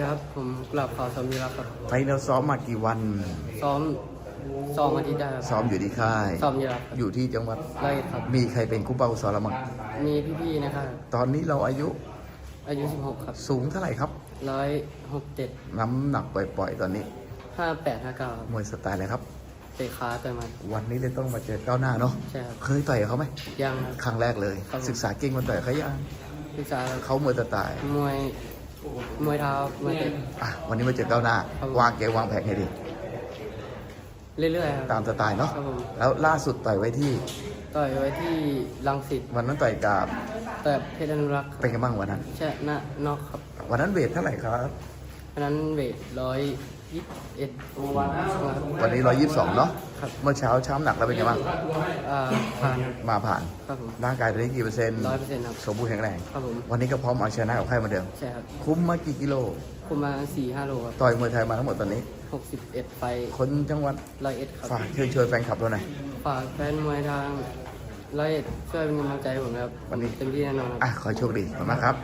ครับผมกลับข่าวสามีรักครับไฟเราซ้อมมากี่วัน ซ้อมซ้อมอาทิตย์ได้ครับซ้อมอยู่ที่ค่าย ซ้อมเยอะครับอยู่ที่จังหวัดไล่ครับ มีใครเป็นคู่เป้าซ้อมเรามั้งมีพี่ๆนะครับตอนนี้เราอายุอายุ 16 ครับสูงเท่าไหร่ครับ ร้อยหกเจ็ดน้ำหนักปล่อยๆ ตอนนี้ ห้าแปดห้าเก้าครับมวยสไตล์อะไรครับ เตะขาต่อยหมันวันนี้เลยต้องมาเจอก้าวหน้าเนาะใช่ครับ เคยต่อยกับเขาไหมยังครับ ครั้งแรกเลย ครับผมศึกษาเก่งมันต่อยกับเขายังศึกษาเขามวยสไตล์มวย มวยเท้ามวยเตะ อะวันนี้มาเจอก้าวหน้า ครับผมวางเกมวางแผนให้ดี เรื่อยๆครับ ตามสไตล์เนาะครับผม แล้วล่าสุดต่อยไว้ที่ต่อยไว้ที่ลังสิตวันนั้นต่อยกับแต่เพชรอนุรักษ์คเป็นรับไงบ้างวันนั้น ชนะนอกครับวันนั้นเวทเท่าไหร่ครับ เพราะนั้นเวทร้อยยี่สิบเอ็ดวันนี้122เนาะครับเมื่อเช้าช้ำหนักแล้วเป็นไงบ้างอ่าผ่านมาผ่าน ครับผม ร่างกายตอนนี้กี่เปอร์เซ็นต์ร้อยเปอร์เซ็นต์ครับ สมบูรณ์แข็งแรง ครับผม วันนี้ก็พร้อมเอาชนะกับใครเหมาเดิม ใช่ครับคุ้มมากี่กิโล คุมมาสี่ห้าโลครับต่อยมวยไทยมาทั้งหมดตอนนี้ หกสิบเอ็ดไฟคนจังหวัดร้อยเอ็ดครับ ฝากเชิญชวนแฟนคลับเราหน่อย ฝากแฟนมวยทางร้อยเอ็ดช่วยเป็นกำลังใจให้ผมนะครับวันนี้ เต็มที่แน่นอนครับ อะขอให้โชคดีขอบคุณมากครับ